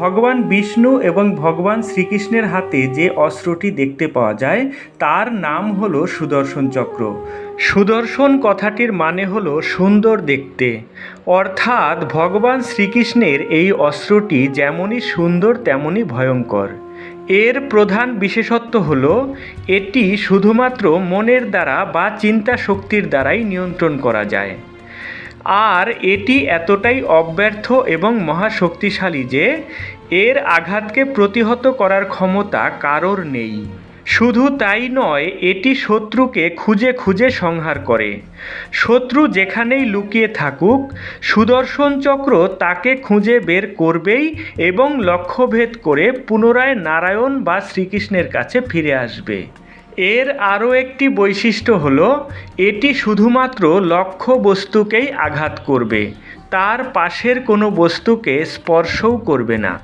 ভগবান বিষ্ণু এবং ভগবান শ্রীকৃষ্ণের হাতে যে অস্ত্রটি দেখতে পাওয়া যায়, তার নাম হলো সুদর্শন চক্র। সুদর্শন কথাটির মানে হলো সুন্দর দেখতে। অর্থাৎ ভগবান শ্রীকৃষ্ণের এই অস্ত্রটি যেমনই সুন্দর, তেমনই ভয়ঙ্কর। এর প্রধান বিশেষত্ব হল, এটি শুধুমাত্র মনের দ্বারা বা চিন্তা শক্তির দ্বারাই নিয়ন্ত্রণ করা যায়। আর এটি এতটাই অব্যর্থ এবং মহাশক্তিশালী যে এর আঘাতকে প্রতিহত করার ক্ষমতা কারোর নেই। শুধু তাই নয়, এটি শত্রুকে খুঁজে খুঁজে সংহার করে। শত্রু যেখানেই লুকিয়ে থাকুক, সুদর্শন চক্র তাকে খুঁজে বের করবেই এবং লক্ষ্যভেদ করে পুনরায় নারায়ণ বা শ্রীকৃষ্ণের কাছে ফিরে আসবে। এর আরও একটি বৈশিষ্ট্য হল, এটি শুধুমাত্র লক্ষ্য বস্তুকেই আঘাত করবে, তার পাশের কোনো বস্তুকে স্পর্শও করবে না।